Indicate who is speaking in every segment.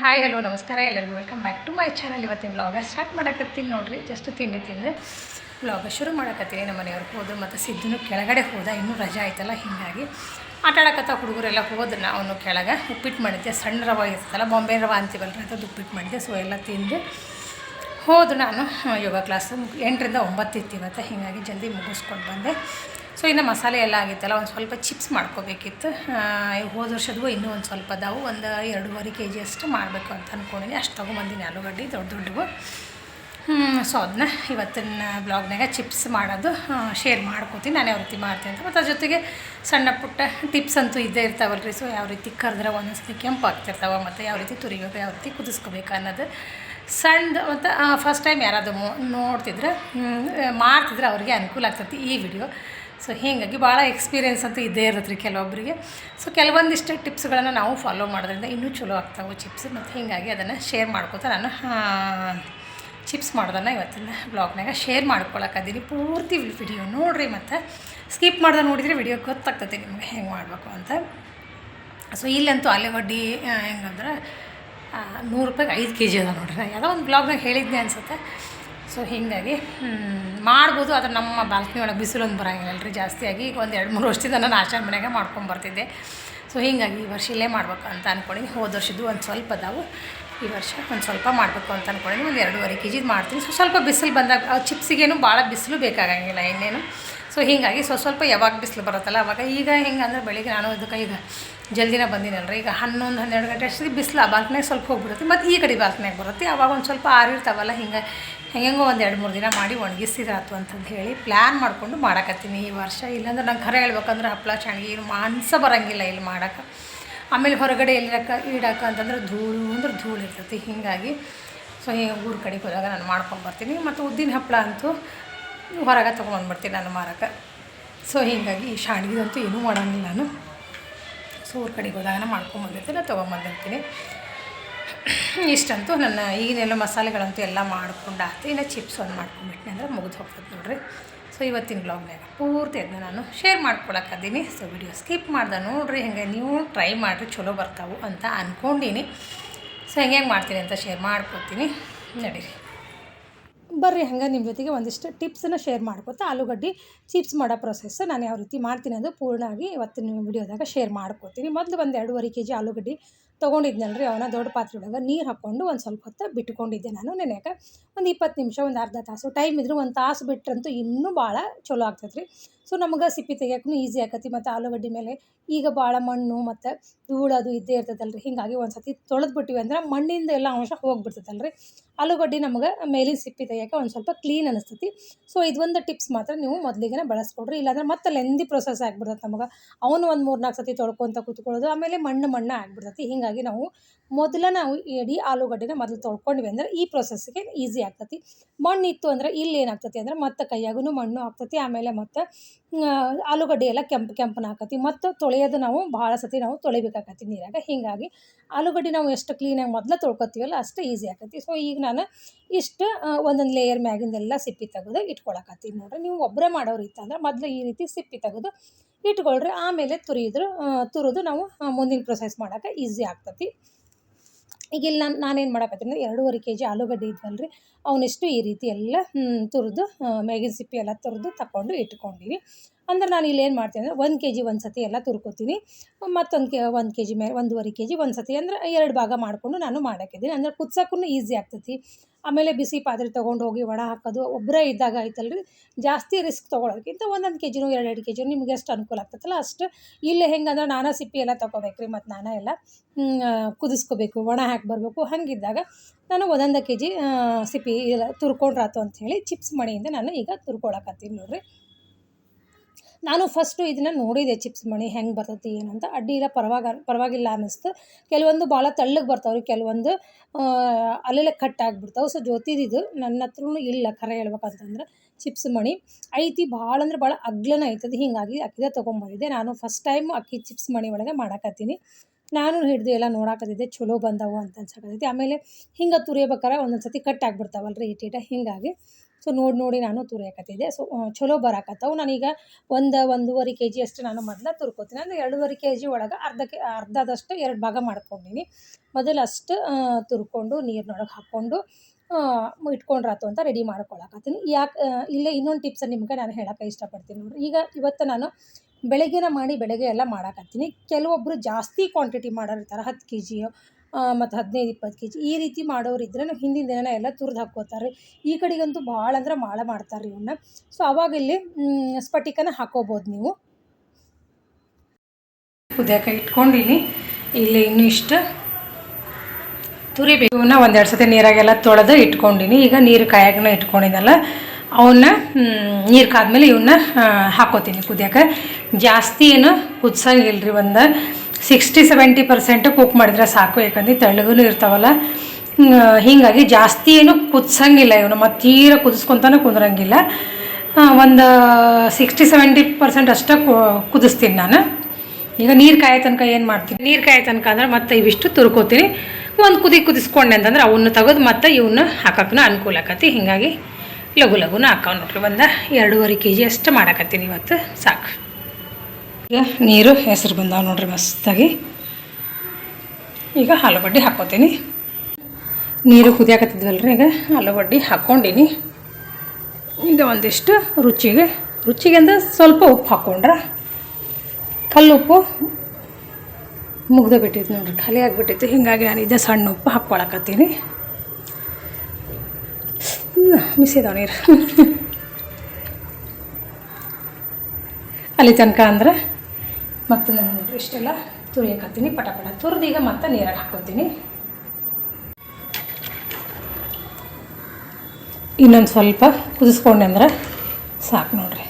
Speaker 1: Hi hello ನಮಸ್ಕಾರ ಎಲ್ಲರಿಗೂ. Welcome back to my channel ಇವತ್ತಿನ ವ್ಲಾಗ ಸ್ಟಾರ್ಟ್ ಮಾಡಕತ್ತೀನಿ ನೋಡಿರಿ. ಜಸ್ಟ್ ತಿಂಡಿ ತಿಂದರೆ ವ್ಲಾಗ ಶುರು ಮಾಡಕತ್ತೀನಿ ನಮ್ಮ ಮನೆಯವ್ರಿಗೆ. ಹೋದ್ರು ಮತ್ತು ಸಿದ್ದನು ಕೆಳಗಡೆ ಹೋದ. ಇನ್ನೂ ರಜೆ ಆಯ್ತಲ್ಲ, ಹೀಗಾಗಿ ಆಟ ಆಡಕತ್ತ ಹುಡುಗರೆಲ್ಲ ಹೋದ್ರೆ ಅವನು ಕೆಳಗೆ. ಉಪ್ಪಿಟ್ಟು ಮಾಡಿದ್ದೆ, ಸಣ್ಣ ರವೆ ಇರ್ತಲ್ಲ ಬಾಂಬೆ ರವೆ ಅಂತೀವಲ್ರಿ ಅದು ಉಪ್ಪಿಟ್ಟು ಮಾಡಿದ್ದೆ. ಸೊ ಎಲ್ಲ ತಿಂದು ಹೋದ್ರು ನಾನು, ಯೋಗ ಕ್ಲಾಸು ಎಂಟರಿಂದ ಒಂಬತ್ತು ಇತ್ತು ಇವತ್ತು. ಹೀಗಾಗಿ ಜಲ್ದಿ ಮುಗಿಸ್ಕೊಂಡು ಬಂದೆ. ಸೊ, ಇನ್ನು ಮಸಾಲೆ ಎಲ್ಲ ಆಗಿತ್ತಲ್ಲ, ಒಂದು ಸ್ವಲ್ಪ ಚಿಪ್ಸ್ ಮಾಡ್ಕೋಬೇಕಿತ್ತು. ಹೋದ ವರ್ಷದಗೂ ಇನ್ನೂ ಒಂದು ಸ್ವಲ್ಪ ಅದಾವು. ಒಂದು ಎರಡೂವರೆ ಕೆ ಜಿ ಅಷ್ಟು ಮಾಡಬೇಕು ಅಂತ ಅಂದ್ಕೊಂಡಿನಿ ಅಷ್ಟು ತೊಗೊಂಬಂದಿನಿ ಆಲೂಗಡ್ಡೆ, ದೊಡ್ಡ ದೊಡ್ಡವು. ಸೊ ಅದನ್ನ ಇವತ್ತಿನ ಬ್ಲಾಗ್ನಾಗ ಚಿಪ್ಸ್ ಮಾಡೋದು ಶೇರ್ ಮಾಡ್ಕೋತೀನಿ. ನಾನು ಯಾವ ರೀತಿ ಮಾಡ್ತೀನಿ ಅಂತ. ಮತ್ತು ಅದ್ರ ಜೊತೆಗೆ ಸಣ್ಣ ಪುಟ್ಟ ಟಿಪ್ಸ್ ಅಂತೂ ಇದ್ದೇ ಇರ್ತಾವಲ್ರಿ. ಸೊ, ಯಾವ ರೀತಿ ಕರೆದ್ರೆ ಒಂದೊಂದ್ಸತಿ ಕೆಂಪು ಆಗ್ತಿರ್ತಾವೆ, ಮತ್ತು ಯಾವ ರೀತಿ ತುರಿಬೇಕು, ಯಾವ ರೀತಿ ಕುದಿಸ್ಕೋಬೇಕು ಅನ್ನೋದು. ಸಣ್ಣದು ಮತ್ತು ಫಸ್ಟ್ ಟೈಮ್ ಯಾರಾದರೂ ನೋಡ್ತಿದ್ರೆ ಮಾಡ್ತಿದ್ರೆ ಅವ್ರಿಗೆ ಅನುಕೂಲ ಆಗ್ತೈತಿ ಈ ವಿಡಿಯೋ ಸೊ ಹೀಗಾಗಿ ಭಾಳ ಎಕ್ಸ್ಪೀರಿಯೆನ್ಸ್ ಅಂತೂ ಇದ್ದೇ ಇರುತ್ತೆ ರೀ ಕೆಲವೊಬ್ಬರಿಗೆ ಸೊ ಕೆಲವೊಂದಿಷ್ಟು ಟಿಪ್ಸ್ಗಳನ್ನು ನಾವು ಫಾಲೋ ಮಾಡೋದ್ರಿಂದ ಇನ್ನೂ ಚಲೋ ಆಗ್ತಾವೆ ಚಿಪ್ಸ್ ಮತ್ತು ಹೀಗಾಗಿ ಅದನ್ನು ಶೇರ್ ಮಾಡ್ಕೋತಾ ನಾನು ಚಿಪ್ಸ್ ಮಾಡೋದನ್ನು ಇವತ್ತಿನ ಬ್ಲಾಗ್ನಾಗ ಶೇರ್ ಮಾಡ್ಕೊಳಕ್ಕದೀನಿ ಪೂರ್ತಿ ವಿಡಿಯೋ ನೋಡಿರಿ ಮತ್ತು ಸ್ಕಿಪ್ ಮಾಡ್ದೆ ನೋಡಿದರೆ ವಿಡಿಯೋ ಗೊತ್ತಾಗ್ತದೆ ನಿಮಗೆ ಹೆಂಗೆ ಮಾಡಬೇಕು ಅಂತ. ಸೊ ಇಲ್ಲಂತೂ ಆಲೂಗಡ್ಡಿ ಹೆಂಗಂದ್ರೆ ನೂರು ರೂಪಾಯಿಗೆ ಐದು ಕೆ ಜಿ ಅದ ನೋಡ್ರಿ. ಯಾವುದೋ ಒಂದು ಬ್ಲಾಗ್ನಾಗ ಹೇಳಿದ್ದೆ ಅನ್ಸುತ್ತೆ. ಸೊ ಹೀಗಾಗಿ ಮಾಡ್ಬೋದು, ಆದರೆ ನಮ್ಮ ಬಾಲ್ಕನಿ ಒಳಗೆ ಬಿಸಿಲೊಂದು ಬರೋಂಗಿಲ್ಲ. ರೀ ಜಾಸ್ತಿಯಾಗಿ ಈಗ ಒಂದು ಎರಡು ಮೂರು ವರ್ಷದಿಂದ ನಾನು ಮನೆಗೆ ಮಾಡ್ಕೊಂಡು ಮಾಡ್ಕೊಂಬರ್ತಿದ್ದೆ ಸೊ ಹೀಗಾಗಿ ಈ ವರ್ಷ ಇಲ್ಲೇ ಮಾಡ್ಬೇಕು ಅಂತ ಅಂದ್ಕೊಂಡಿನಿ ಹೋದ ವರ್ಷದ್ದು ಒಂದು ಸ್ವಲ್ಪ ಅದಾವು. ಈ ವರ್ಷ ಒಂದು ಸ್ವಲ್ಪ ಮಾಡಬೇಕು ಅಂತ ಅಂದ್ಕೊಂಡಿನಿ ಒಂದು ಎರಡೂವರೆ ಕೆ ಜಿದು ಮಾಡ್ತೀನಿ. ಸೊ ಸ್ವಲ್ಪ ಬಿಸಿಲು ಬಂದಾಗ ಚಿಪ್ಸಿಗೇನು ಭಾಳ ಬಿಸಿಲು ಬೇಕಾಗಂಗಿಲ್ಲ ಇನ್ನೇನು ಸೊ ಹೀಗಾಗಿ ಸ್ವಲ್ಪ ಸ್ವಲ್ಪ ಯಾವಾಗ ಬಿಸಿಲು ಬರುತ್ತಲ್ಲ, ಅವಾಗ ಈಗ ಹೆಂಗಂದ್ರೆ ಬೆಳಿಗ್ಗೆ ನಾನು ಇದಕ್ಕೆ ಈಗ ಜಲ್ದಿನ ಬಂದಿನಲ್ರಿ. ಈಗ ಹನ್ನೊಂದು, ಹನ್ನೆರಡು ಗಂಟೆ ಅಷ್ಟೊತ್ತಿಗೆ ಬಿಸಿಲು ಆ ಬಾಲ್ಕನ್ಯಾಗ ಸ್ವಲ್ಪ ಹೋಗ್ಬಿಡುತ್ತೆ, ಮತ್ತು ಈ ಕಡೆ ಬಾಲ್ಕನ್ಯಾಗ ಬರುತ್ತೆ. ಅವಾಗ ಒಂದು ಸ್ವಲ್ಪ ಆರಿರ್ತಾವಲ್ಲ ಹಿಂಗೆ ಹೆಂಗೆಂಗೋ ಒಂದು ಎರಡು, ಮೂರು ದಿನ ಮಾಡಿ ಒಣಗಿಸಿದ್ರಾತು ಅಂತಂದು ಹೇಳಿ ಪ್ಲ್ಯಾನ್ ಮಾಡಿಕೊಂಡು ಮಾಡಕತ್ತೀನಿ ಈ ವರ್ಷ. ಇಲ್ಲಾಂದ್ರೆ ನಂಗೆ ಖರೆ ಹೇಳ್ಬೇಕಂದ್ರೆ ಹಪ್ಪಳ ಶಾಣಿಗೆ ಏನು ಮಾನ್ಸ ಬರೋಂಗಿಲ್ಲ ಇಲ್ಲಿ ಮಾಡೋಕೆ. ಆಮೇಲೆ ಹೊರಗಡೆ ಎಲ್ಲಿರಕ್ಕೆ ಇಡಕ್ಕೆ ಅಂತಂದ್ರೆ ಧೂಳು ಅಂದ್ರೆ ಧೂಳು ಇರ್ತೈತಿ ಹೀಗಾಗಿ, ಸೊ ಹಿಂಗೆ ಊರ ಕಡೆಗೆ ಹೋದಾಗ ನಾನು ಮಾಡ್ಕೊಂಡು ಬರ್ತೀನಿ. ಮತ್ತು ಉದ್ದಿನ ಹಪ್ಪಳ ಅಂತೂ ಹೊರಗೆ ತೊಗೊಂಬಂದ್ಬಿಡ್ತೀನಿ ನಾನು ಮಾರಕ್ಕೆ ಸೊ ಹೀಗಾಗಿ ಶಾಣ್ಗಿದಂತೂ ಏನೂ ಮಾಡೋಂಗಿಲ್ಲ ನಾನು. ಸೊ ಊರ ಕಡೆಗೆ ಹೋದಾಗ ಮಾಡ್ಕೊಂಬಂದಿರ್ತೀನಿ ತೊಗೊಂಬಂದಿರ್ತೀನಿ ಇಷ್ಟಂತೂ ನನ್ನ ಈಗಿನೆಲ್ಲ ಮಸಾಲೆಗಳಂತೂ ಎಲ್ಲ ಮಾಡ್ಕೊಂಡಾತು ಇನ್ನು ಚಿಪ್ಸ್ ಒಂದು ಮಾಡ್ಕೊಂಡ್ಬಿಟ್ಟಿನಿ ಅಂದ್ರೆ ಮುಗಿದು ಹೋಗ್ತದೆ ನೋಡ್ರಿ. ಸೊ ಇವತ್ತಿನ ಬ್ಲಾಗ್ನಾಗ ಪೂರ್ತಿ ಅದನ್ನ ನಾನು ಶೇರ್ ಮಾಡ್ಕೊಳಕ್ಕದೀನಿ ಸೊ ವಿಡಿಯೋ ಸ್ಕಿಪ್ ಮಾಡ್ದೆ ನೋಡ್ರಿ, ಹೆಂಗೆ ನೀವು ಟ್ರೈ ಮಾಡಿರಿ, ಚಲೋ ಬರ್ತಾವು ಅಂತ ಅಂದ್ಕೊಂಡೀನಿ ಸೊ ಹೆಂಗೆ ಮಾಡ್ತೀನಿ ಅಂತ ಶೇರ್ ಮಾಡ್ಕೊತೀನಿ. ನಡೀರಿ. ಬರ್ರಿ, ಹಂಗೆ ನಿಮ್ಮ ಜೊತೆಗೆ ಒಂದಿಷ್ಟು ಟಿಪ್ಸನ್ನು ಶೇರ್ ಮಾಡ್ಕೊತಾ ಆಲೂಗಡ್ಡೆ ಚಿಪ್ಸ್ ಮಾಡೋ ಪ್ರೊಸೆಸ್ ನಾನು ಯಾವ ರೀತಿ ಮಾಡ್ತೀನಿ ಅದು ಪೂರ್ಣವಾಗಿ ಇವತ್ತಿನ ವಿಡಿಯೋದಾಗ ಶೇರ್ ಮಾಡ್ಕೊತೀನಿ. ಮೊದಲು ಒಂದು ಎರಡೂವರೆ ಕೆ ಜಿ ಆಲೂಗಡ್ಡೆ ತೊಗೊಂಡಿದ್ನಲ್ರಿ ಅವನ ದೊಡ್ಡ ಪಾತ್ರೆ ಒಳಗೆ ನೀರು ಹಾಕ್ಕೊಂಡು ಒಂದು ಸ್ವಲ್ಪ ಹೊತ್ತು ಬಿಟ್ಕೊಂಡಿದ್ದೆ ನಾನು ನೆನೆಯಾಕ ಒಂದು ಇಪ್ಪತ್ತು ನಿಮಿಷ, ಒಂದು ಅರ್ಧ ತಾಸು, ಟೈಮ್ ಇದ್ರೆ ಒಂದು ತಾಸು ಬಿಟ್ರಂತೂ ಇನ್ನೂ ಭಾಳ ಚಲೋ ಆಗ್ತೈತೆ ರೀ ಸೊ ನಮಗೆ ಸಿಪ್ಪಿ ತೆಗಿಯೋಕ್ಕೂ ಈಸಿ ಆಕತಿ. ಮತ್ತು ಆಲೂಗಡ್ಡೆ ಮೇಲೆ ಈಗ ಭಾಳ ಮಣ್ಣು, ಮತ್ತು ಧೂಳು ಅದು ಇದ್ದೇ ಇರ್ತೈತಲ್ರಿ. ಹೀಗಾಗಿ ಒಂದು ಸತಿ ತೊಳೆದು ಬಿಟ್ಟಿವಿ ಅಂದ್ರೆ ಮಣ್ಣಿಂದ ಎಲ್ಲ ಅಂಶ ಹೋಗ್ಬಿಡ್ತೈತಲ್ರಿ. ಆಲೂಗಡ್ಡೆ ನಮಗೆ ಮೇಲಿನ ಸಿಪ್ಪಿ ತೆಗಿಯೋಕೆ ಒಂದು ಸ್ವಲ್ಪ ಕ್ಲೀನ್ ಅನಿಸ್ತೈತಿ. ಸೊ ಇದೊಂದು ಟಿಪ್ಸ್ ಮಾತ್ರ ನೀವು ಮೊದಲಿಗೆ ಬಳಸ್ಕೊಡ್ರಿ. ಇಲ್ಲಾಂದ್ರೆ ಮತ್ತೆ ಲೆಂದಿ ಪ್ರೊಸೆಸ್ ಆಗ್ಬಿಡ್ತೈತೆ ನಮಗೆ. ಅವನು ಒಂದು ಮೂರು ನಾಲ್ಕು ಸತಿ ತೊಳ್ಕೊತ ಕೂತ್ಕೊಳ್ಳೋದು, ಆಮೇಲೆ ಮಣ್ಣು ಮಣ್ಣು ಆಗ್ಬಿಡ್ತೈತಿ. ಹೀಗಾಗಿ ನಾವು ಮೊದಲ ನಾವು ಇಡೀ ಆಲೂಗಡ್ಡೆನ ಮೊದಲು ತೊಳ್ಕೊಂಡ್ವಿ ಅಂದ್ರೆ ಈ ಪ್ರೊಸೆಸ್ಗೆ ಈಸಿ ಆಗ್ತತಿ. ಮಣ್ಣು ಇತ್ತು ಅಂದ್ರೆ ಇಲ್ಲಿ ಏನಾಗ್ತತಿ ಅಂದ್ರೆ ಮತ್ತೆ ಕೈಯಾಗೂ ಮಣ್ಣು ಆಗ್ತತಿ. ಆಮೇಲೆ ಮತ್ತು ಆಲೂಗಡ್ಡೆ ಎಲ್ಲ ಕೆಂಪು ಕೆಂಪನ ಆಕತಿ ಮತ್ತು ತೊಳೆಯೋದು ನಾವು ಭಾಳ ಸತಿ ನಾವು ತೊಳಿಬೇಕಾಕತಿ ನೀರಾಗ. ಹೀಗಾಗಿ ಆಲೂಗಡ್ಡೆ ನಾವು ಎಷ್ಟು ಕ್ಲೀನಾಗಿ ಮೊದಲು ತೊಳ್ಕೊತೀವಲ್ಲ ಅಷ್ಟು ಈಸಿ ಆಕತಿ ಸೊ ಈಗ ನಾನು ಇಷ್ಟು ಒಂದೊಂದು ಲೇಯರ್ ಮ್ಯಾಗಿಂದೆಲ್ಲ ಸಿಪ್ಪಿ ತೆಗೆದು ಇಟ್ಕೊಳಕತ್ತೀನಿ ನೋಡ್ರಿ. ನೀವು ಒಬ್ಬರೇ ಮಾಡೋರು ಇತ್ತಂದ್ರೆ ಮೊದಲು ಈ ರೀತಿ ಸಿಪ್ಪಿ ತೆಗೆದು ಇಟ್ಕೊಳ್ರಿ. ಆಮೇಲೆ ತುರಿದ್ರು ತುರಿದು ನಾವು ಮುಂದಿನ ಪ್ರೊಸೆಸ್ ಮಾಡೋಕೆ ಈಸಿ ಆಗ್ತೈತಿ. ಈಗ ಇಲ್ಲಿ ನಾನು, ನಾನೇನು ಮಾಡಕತ್ತೀನಿ ಎರಡೂವರೆ ಕೆ ಜಿ ಆಲೂಗಡ್ಡೆ ಇದ್ವಲ್ರಿ. ಅವನಿಷ್ಟು ಈ ರೀತಿ ಎಲ್ಲ ತುರಿದು ಮ್ಯಾಗಿನ ಸಿಪ್ಪಿ ಎಲ್ಲ ತುರಿದು ತಗೊಂಡು ಇಟ್ಕೊಂಡಿನಿ ಅಂದ್ರೆ ನಾನು ಇಲ್ಲಿ ಏನು ಮಾಡ್ತೀನಿ ಅಂದರೆ ಒಂದು ಕೆ ಜಿ ಒಂದು ಸತಿ ಎಲ್ಲ ತುರ್ಕೊತೀನಿ. ಮತ್ತೊಂದು ಕೆ, ಒಂದು ಕೆ ಜಿ ಮೇಲೆ ಒಂದೂವರೆ ಕೆ ಜಿ ಒಂದು ಸತಿ ಅಂದ್ರೆ ಎರಡು ಭಾಗ ಮಾಡಿಕೊಂಡು ನಾನು ಮಾಡೋಕ್ಕಿದ್ದೀನಿ. ಅಂದ್ರೆ ಕುದ್ಸೋಕ್ಕೂ ಈಸಿ ಆಗ್ತೈತಿ. ಆಮೇಲೆ ಬಿಸಿ ಪಾತ್ರೆ ತೊಗೊಂಡು ಹೋಗಿ ಒಣ ಹಾಕೋದು ಒಬ್ಬರೇ ಇದ್ದಾಗ ಆಯ್ತಲ್ರಿ. ಜಾಸ್ತಿ ರಿಸ್ಕ್ ತೊಗೊಳೋದಕ್ಕಿಂತ ಒಂದೊಂದು ಕೆ ಜಿನೂ ಎರಡೆರಡು ಕೆ ಜಿನೂ ನಿಮ್ಗೆ ಎಷ್ಟು ಅನುಕೂಲ ಆಗ್ತೈತಲ್ಲ, ಅಷ್ಟು. ಇಲ್ಲೇ ಹೆಂಗಂದ್ರೆ ನಾನಾ ಸಿಪ್ಪಿ ಎಲ್ಲ ತೊಗೋಬೇಕು ರೀ ಮತ್ತು ನಾನಾ ಎಲ್ಲ ಕುದಿಸ್ಕೋಬೇಕು ಒಣ ಹಾಕಿ ಬರಬೇಕು. ಹಂಗಿದ್ದಾಗ ನಾನು ಒಂದೊಂದು ಕೆ ಜಿ ಸಿಪ್ಪಿ ಎಲ್ಲ ತುರ್ಕೊಂಡ್ರಾತು ಅಂಥೇಳಿ ಚಿಪ್ಸ್ ಮಣಿಯಿಂದ ನಾನು ಈಗ ತುರ್ಕೊಳಕತ್ತೀನಿ ನೋಡ್ರಿ. ನಾನು ಫಸ್ಟು ಇದನ್ನು ನೋಡಿದೆ ಚಿಪ್ಸ್ ಮಣಿ ಹೆಂಗೆ ಬರ್ತೈತಿ, ಏನು ಅಂತ. ಅಡ್ಡಿ ಇಲ್ಲ, ಪರವಾಗ, ಪರವಾಗಿಲ್ಲ ಅನ್ನಿಸ್ತು. ಕೆಲವೊಂದು ಭಾಳ ತಳ್ಳಗೆ ಬರ್ತಾವ್ರಿ, ಕೆಲವೊಂದು ಅಲ್ಲೆಲ್ಲ ಕಟ್ ಆಗಿಬಿಡ್ತಾವೆ. ಸೊ ಜ್ಯೋತಿದಿದು ನನ್ನ ಹತ್ರನೂ ಇಲ್ಲ ಖರೆ ಹೇಳ್ಬೇಕಂತಂದ್ರೆ ಚಿಪ್ಸ್ ಮಣಿ. ಐತಿ ಭಾಳ ಅಂದ್ರೆ ಭಾಳ ಅಗ್ಲನ ಐತದ, ಹಿಂಗಾಗಿ ಅಕ್ಕಿದ ತೊಗೊಂಬಂದಿದ್ದೆ. ನಾನು ಫಸ್ಟ್ ಟೈಮ್ ಅಕ್ಕಿ ಚಿಪ್ಸ್ ಮಣಿ ಒಳಗೆ ಮಾಡಾಕತ್ತೀನಿ. ನಾನು ಹಿಡಿದು ಎಲ್ಲ ನೋಡಾಕತ್ತಿದ್ದೆ ಚಲೋ ಬಂದವು ಅಂತ ಅನ್ಸಕತ್ತೈತಿ. ಆಮೇಲೆ ಹಿಂಗೆ ತುರಿಯಬೇಕಾರೆ ಒಂದೊಂದು ಸತಿ ಕಟ್ ಆಗಿಬಿಡ್ತಾವಲ್ರಿ ಇಟ್ಟಿಟ ಹೀಗಾಗಿ ಸೊ ನೋಡಿ ನೋಡಿ ನಾನು ತುರಿಯಾಕತ್ತಿದ್ದೆ. ಸೊ ಚಲೋ ಬರಾಕತ್ತವು. ನಾನೀಗ ಒಂದು, ಒಂದೂವರೆ ಕೆ ಜಿ ಅಷ್ಟು ನಾನು ಮೊದಲ ತುರ್ಕೋತೀನಿ. ಅಂದರೆ ಎರಡೂವರೆ ಕೆ ಜಿ ಒಳಗೆ ಅರ್ಧ ಅರ್ಧದಷ್ಟು ಎರಡು ಭಾಗ ಮಾಡ್ಕೊಂಡೀನಿ. ಮೊದಲು ಅಷ್ಟು ತುರ್ಕೊಂಡು ನೀರಿನೊಳಗೆ ಹಾಕ್ಕೊಂಡು ಇಟ್ಕೊಂಡ್ರಾತು ಅಂತ ರೆಡಿ ಮಾಡ್ಕೊಳಕತ್ತೀನಿ. ಯಾಕೆ ಇಲ್ಲೇ ಇನ್ನೊಂದು ಟಿಪ್ಸ್ ನಿಮ್ಗೆ ನಾನು ಹೇಳೋಕೆ ಇಷ್ಟಪಡ್ತೀನಿ ನೋಡಿರಿ. ಈಗ ಇವತ್ತು ನಾನು ಬೆಳಗ್ಗೆನ ಮಾಡಿ ಬೆಳಗ್ಗೆ ಎಲ್ಲ ಮಾಡಾಕತ್ತೀನಿ. ಕೆಲವೊಬ್ಬರು ಜಾಸ್ತಿ ಕ್ವಾಂಟಿಟಿ ಮಾಡೋರು ಇರ್ತಾರೆ ಹತ್ತು ಕೆ ಜಿ ಮತ್ತು ಹದಿನೈದು, ಇಪ್ಪತ್ತು ಕೆ ಜಿ ಈ ರೀತಿ ಮಾಡೋರು ಇದ್ರೆ ನಾವು ಹಿಂದಿನ ದಿನ ಎಲ್ಲ ತುರ್ದು ಹಾಕ್ಕೋತಾರೆ ಈ ಕಡೆಗಂತೂ ಭಾಳ ಅಂದ್ರೆ ಭಾಳ ಮಾಡ್ತಾರೆ ಇವನ್ನ ಸೊ ಅವಾಗ ಇಲ್ಲಿ ಸ್ಫಟಿಕನ ಹಾಕೋಬೋದು ನೀವು. ಕುದಿಯೋಕೆ ಇಟ್ಕೊಂಡಿನಿ. ಇಲ್ಲಿ ಇನ್ನೂ ಇಷ್ಟ ತುರಿಬೇಕು. ಇವನ್ನ ಒಂದೆರಡು ಸತಿ ನೀರಾಗೆಲ್ಲ ತೊಳೆದು ಇಟ್ಕೊಂಡಿನಿ. ಈಗ ನೀರು ಕಾಯಾಗನ ಇಟ್ಕೊಂಡಿದ್ದಲ್ಲ ಅವನ್ನ ನೀರು ಕಾದ್ಮೇಲೆ ಇವನ್ನ ಹಾಕೋತೀನಿ ಕುದಿಯಾಕ ಜಾಸ್ತಿ ಏನು ಕುದ್ಸಂಗಿಲ್ಲ ರೀ ಒಂದು. ಸಿಕ್ಸ್ಟಿ ಸೆವೆಂಟಿ ಪರ್ಸೆಂಟ್ ಕುಕ್ ಮಾಡಿದ್ರೆ ಸಾಕು, ಯಾಕಂದ್ರೆ ತೆಳ್ಳಗೂ ಇರ್ತಾವಲ್ಲ. ಹೀಗಾಗಿ ಜಾಸ್ತಿ ಏನು ಕುದಿಸಂಗಿಲ್ಲ ಇವನು, ಮತ್ತು ತೀರ ಕುದಿಸ್ಕೊತಾನೆ ಕುದ್ರಂಗಿಲ್ಲ. ಒಂದು ಸಿಕ್ಸ್ಟಿ ಸೆವೆಂಟಿ ಪರ್ಸೆಂಟ್ ಅಷ್ಟೇ ಕುದಿಸ್ತೀನಿ ನಾನು. ಈಗ ನೀರು ಕಾಯೋ ತನಕ ಏನು ಮಾಡ್ತೀನಿ? ನೀರು ಕಾಯೋ ತನಕ ಅಂದ್ರೆ ಮತ್ತೆ ಇವಿಷ್ಟು ತುರ್ಕೋತೀನಿ. ಒಂದು ಕುದಿ ಕುದಿಸ್ಕೊಂಡೆ ಅಂತಂದ್ರೆ ಅವನ್ನ ತೆಗೆದು ಮತ್ತೆ ಇವನ್ನ ಹಾಕೋಕ್ಕೂ ಅನುಕೂಲ ಆಕತಿ. ಹೀಗಾಗಿ ಲಘು ಲಘುನ ಹಾಕೋ ನೋಡ್ರಿ, ಒಂದು ಎರಡೂವರೆ ಕೆ ಜಿ ಅಷ್ಟು ಮಾಡಾಕತ್ತೀನಿ ಇವತ್ತು. ಸಾಕು. ಈಗ ನೀರು, ಹೆಸರು ಬಂದಾವ ನೋಡ್ರಿ ಮಸ್ತಾಗಿ. ಈಗ ಆಲೂಗಡ್ಡೆ ಹಾಕೋತೀನಿ. ನೀರು ಕುದಿಯಾಕತ್ತಿದ್ವಲ್ರಿ ಈಗ ಆಲೂಗಡ್ಡೆ ಹಾಕ್ಕೊಂಡಿನಿ. ಈಗ ಒಂದಿಷ್ಟು ರುಚಿಗೆ ರುಚಿಗೆ ಅಂದ್ರೆ ಸ್ವಲ್ಪ ಉಪ್ಪು ಹಾಕ್ಕೊಂಡ್ರೆ ಕಲ್ಲು ಉಪ್ಪು ಮುಗ್ದು ಬಿಟ್ಟಿತ್ತು ನೋಡ್ರಿ, ಖಾಲಿ ಆಗಿಬಿಟ್ಟಿತ್ತು. ಹೀಗಾಗಿ ನಾನು ಇದೇ ಸಣ್ಣ ಉಪ್ಪು ಹಾಕ್ಕೊಳಕತ್ತೀನಿ. ಮಿಸಿದಾವ ನೀರು. ಅಲ್ಲಿ ತನಕ ಅಂದ್ರೆ ಮತ್ತು ನಾನು ಇಷ್ಟೆಲ್ಲ ತುರಿಯಕತ್ತೀನಿ, ಪಟ ಪಟ ತುರಿದು ಈಗ ಮತ್ತೆ ನೀರಾಗಿ ಹಾಕ್ಕೋತೀನಿ ಇನ್ನೊಂದು ಸ್ವಲ್ಪ ಕುದಿಸ್ಕೊಂಡೆ ಅಂದ್ರೆ ಸಾಕು ನೋಡ್ರಿ.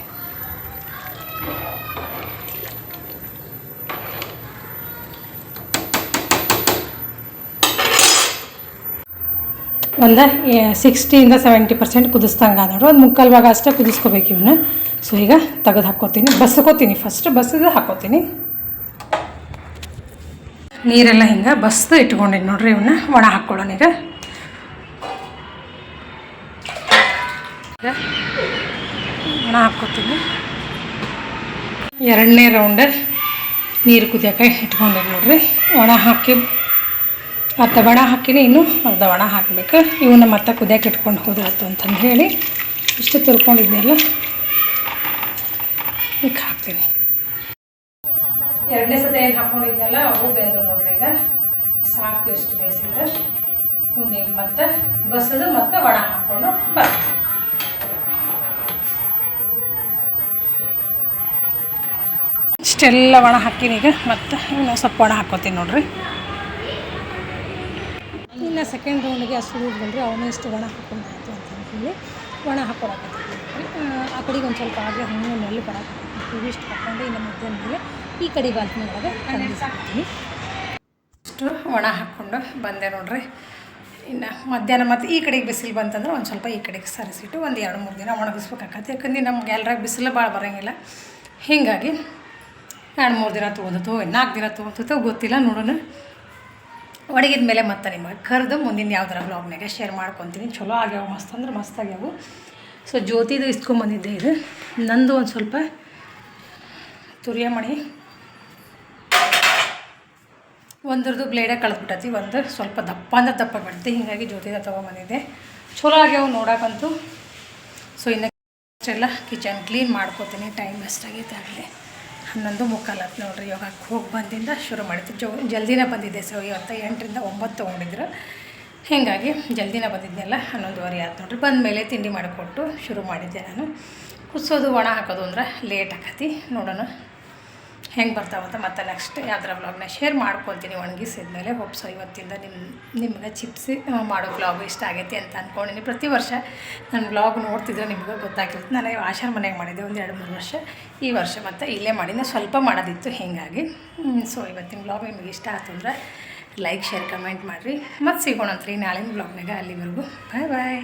Speaker 1: ಒಂದು ಸಿಕ್ಸ್ಟಿಯಿಂದ ಸೆವೆಂಟಿ ಪರ್ಸೆಂಟ್ ಕುದಿಸ್ದಂಗೆ ಆದ್ರೆ ಒಂದು ಮುಕ್ಕಾಲು ಭಾಗ ಅಷ್ಟೇ ಕುದಿಸ್ಕೋಬೇಕು ಇವನ್ನ ಸೊ ಈಗ ತೆಗೆದು ಹಾಕೋತೀನಿ ಬಸ್ಕೋತೀನಿ ಫಸ್ಟ್ ಬಸ್ಸಿದ ಹಾಕೋತೀನಿ ನೀರೆಲ್ಲ ಹಿಂಗೆ ಬಸ್ದು ಇಟ್ಕೊಂಡಿನಿ ನೋಡ್ರಿ ಇವನ್ನ ಒಣ ಹಾಕ್ಕೊಳ್ಳೋಣ ಈಗ. ಒಣ ಹಾಕ್ಕೋತೀನಿ. ಎರಡನೇ ರೌಂಡ್ ನೀರು ಕುದಿಯೋಕೆ ಇಟ್ಕೊಂಡಿನಿ ನೋಡ್ರಿ. ಒಣ ಹಾಕಿ ಅರ್ಧ ಒಣ ಹಾಕಿನಿ, ಇನ್ನೂ ಅರ್ಧ ಒಣ ಹಾಕಬೇಕು. ಇವನ್ನ ಮತ್ತೆ ಕುದಿಯೋಕೆ ಇಟ್ಕೊಂಡು ಹೋದಾಯ್ತು ಅಂತಂದು ಹೇಳಿ. ಇಷ್ಟು ತಿರ್ಕೊಂಡಿದ್ನೆಲ್ಲ ಈಗ ಹಾಕ್ತೀನಿ. ಎರಡನೇ ಸತಿ ಏನು ಹಾಕ್ಕೊಂಡಿದ್ನಲ್ಲ ಅವು ಬೆಂದು ನೋಡ್ರಿ ಈಗ. ಸಾಕು ಎಷ್ಟು ಬೇಯಿಸಿದ್ರೆ. ಮುಂದೆ ಮತ್ತೆ ಬಸದು ಮತ್ತೆ ಒಣ ಹಾಕ್ಕೊಂಡು ಬರ್ತೀನಿ. ಇಷ್ಟೆಲ್ಲ ಒಣ ಹಾಕಿನಿ ಈಗ, ಮತ್ತೆ ಇನ್ನು ಸ್ವಲ್ಪ ಒಣ ಹಾಕೋತೀನಿ ನೋಡ್ರಿ. ಇನ್ನು ಸೆಕೆಂಡ್ ರೌಂಡ್ಗೆ ಅಷ್ಟು ಬಂದರೆ ಅವನು ಇಷ್ಟು ಒಣ ಹಾಕ್ಕೊಂಡು ಅಂತ ಹೇಳಿ ಒಣ ಹಾಕೊಳಕ್ಕೆ ಆ ಕಡೆಗೆ ಒಂದು ಸ್ವಲ್ಪ ಆಗಲಿ ಹಣ್ಣು ನೆಲ್ಲಿ ಬರಕತ್ತೀವಿ ಇಷ್ಟು ಹಾಕ್ಕೊಂಡು ಇನ್ನು ಮಧ್ಯಾಹ್ನ ಮೇಲೆ ಈ ಕಡೆ ಬಾಲ್ಕನಿ ಒಳಗೆ ಖಂಡಿಸ್ತೀನಿ ಇಷ್ಟು ಒಣ ಹಾಕ್ಕೊಂಡು ಬಂದೆ ನೋಡ್ರಿ. ಇನ್ನು ಮಧ್ಯಾಹ್ನ ಮತ್ತು ಈ ಕಡೆಗೆ ಬಿಸಿಲು ಬಂತಂದ್ರೆ ಒಂದು ಸ್ವಲ್ಪ ಈ ಕಡೆಗೆ ಸರಿಸಿಟ್ಟು ಒಂದು ಎರಡು ಮೂರು ದಿನ ಒಣಗಿಸ್ಬೇಕಾಗತ್ತೆ. ಯಾಕಂದ್ರೆ ನಮ್ಗೆ ಎಲ್ಲರಾಗ ಬಿಸಿಲು ಭಾಳ ಬರೋಂಗಿಲ್ಲ. ಹೀಗಾಗಿ ಎರಡು ಮೂರು ದಿನ ತೊಗೊಂಡಿತ್ತು ನಾಲ್ಕು ದಿನ ತೊಗೊಂತೋ ಗೊತ್ತಿಲ್ಲ ನೋಡೋಣ. ಒಣಗಿದ ಮೇಲೆ ಮತ್ತೆ ನಿಮಗೆ ಕರೆದು ಮುಂದಿನ ಯಾವ್ದಾರ ಬ್ಲಾಗ್ನಾಗೆ ಶೇರ್ ಮಾಡ್ಕೊತೀನಿ. ಚಲೋ ಆಗ್ಯಾವ, ಮಸ್ತ್ ಅಂದ್ರೆ ಮಸ್ತ್ ಆಗ್ಯಾವು. ಸೊ ಜ್ಯೋತಿದು ಇಸ್ಕೊಂಬಂದಿದ್ದೆ ಇದು. ನಂದು ಒಂದು ಸ್ವಲ್ಪ ತುರಿಯ ಮಣಿ. ಒಂದ್ರದ್ದು ಬ್ಲೇಡೇ ಕಳೆದ್ಬಿಟ್ಟತಿ. ಒಂದು ಸ್ವಲ್ಪ ದಪ್ಪ ಅಂದ್ರೆ ದಪ್ಪ ಬಿಡ್ತಿ. ಹೀಗಾಗಿ ಜ್ಯೋತಿದ ತೊಗೊಂಬಂದಿದ್ದೆ ಚಲೋ ಆಗ್ಯಾವ ನೋಡೋಕ್ಕಂತೂ ಸೊ ಇನ್ನು ಅಷ್ಟೆಲ್ಲ ಕಿಚನ್ ಕ್ಲೀನ್ ಮಾಡ್ಕೋತೀನಿ. ಟೈಮ್ ಎಷ್ಟಾಗೈತೆ ಆಗಲಿ. ಹನ್ನೊಂದು ಮುಕ್ಕಾಲು ಹತ್ತು ನೋಡ್ರಿ. ಇವಾಗ ಹೋಗಿ ಬಂದಿಂದ ಶುರು ಮಾಡಿದ್ದು. ಜೋ, ಜಲ್ದಿನೇ ಬಂದಿದ್ದೆ ಸೊ ಇವತ್ತು ಎಂಟರಿಂದ ಒಂಬತ್ತು ತೊಗೊಂಡಿದ್ರು. ಹೀಗಾಗಿ ಜಲ್ದಿನ ಬಂದಿದ್ದೆಲ್ಲ ಹನ್ನೊಂದುವರೆ ಆಯ್ತು ನೋಡ್ರಿ. ಬಂದ ಮೇಲೆ ತಿಂಡಿ ಮಾಡಿಕೊಟ್ಟು ಶುರು ಮಾಡಿದ್ದೆ ನಾನು. ಕುಸೋದು ಒಣ ಹಾಕೋದು ಅಂದ್ರೆ ಲೇಟ್ ಆಕತಿ. ನೋಡೋಣ. ಹೆಂಗೆ ಬರ್ತಾವಂತ ಮತ್ತೆ ನೆಕ್ಸ್ಟ್ ಯಾವ್ದಾರ ವ್ಲಾಗ್ನ ಶೇರ್ ಮಾಡ್ಕೊಳ್ತೀನಿ ಒಣಗಿಸಿದ್ಮೇಲೆ. ಹೋಪ್ಸೋ ಇವತ್ತಿಂದ ನಿಮ್ಮ ನಿಮ್ಗೆ ಚಿಪ್ಸ್ ಮಾಡೋ ವ್ಲಾಗ್ ಇಷ್ಟ ಆಗೈತಿ ಅಂತ ಅಂದ್ಕೊಂಡಿನಿ ಪ್ರತಿ ವರ್ಷ ನನ್ನ ವ್ಲಾಗ್ ನೋಡ್ತಿದ್ರೆ ನಿಮಗೆ ಗೊತ್ತಾಗಿರುತ್ತೆ ನಾನು ಆಶಾರ ಮನೆಗೆ ಮಾಡಿದ್ದೆ ಒಂದು ಎರಡು ಮೂರು ವರ್ಷ. ಈ ವರ್ಷ ಮತ್ತು ಇಲ್ಲೇ ಮಾಡಿದ್ದೆ ಸ್ವಲ್ಪ ಮಾಡೋದಿತ್ತು ಹೀಗಾಗಿ. ಸೊ ಇವತ್ತಿನ ವ್ಲಾಗ್ ನಿಮಗೆ ಇಷ್ಟ ಆಯ್ತು ಅಂದ್ರೆ ಲೈಕ್ ಶೇರ್ ಕಮೆಂಟ್ ಮಾಡಿರಿ. ಮತ್ತು ಸಿಗೋಣಂತ್ರಿ ನಾಳಿನ ಬ್ಲಾಗ್ನಾಗ ಅಲ್ಲಿವರೆಗೂ. ಬಾಯ್ ಬಾಯ್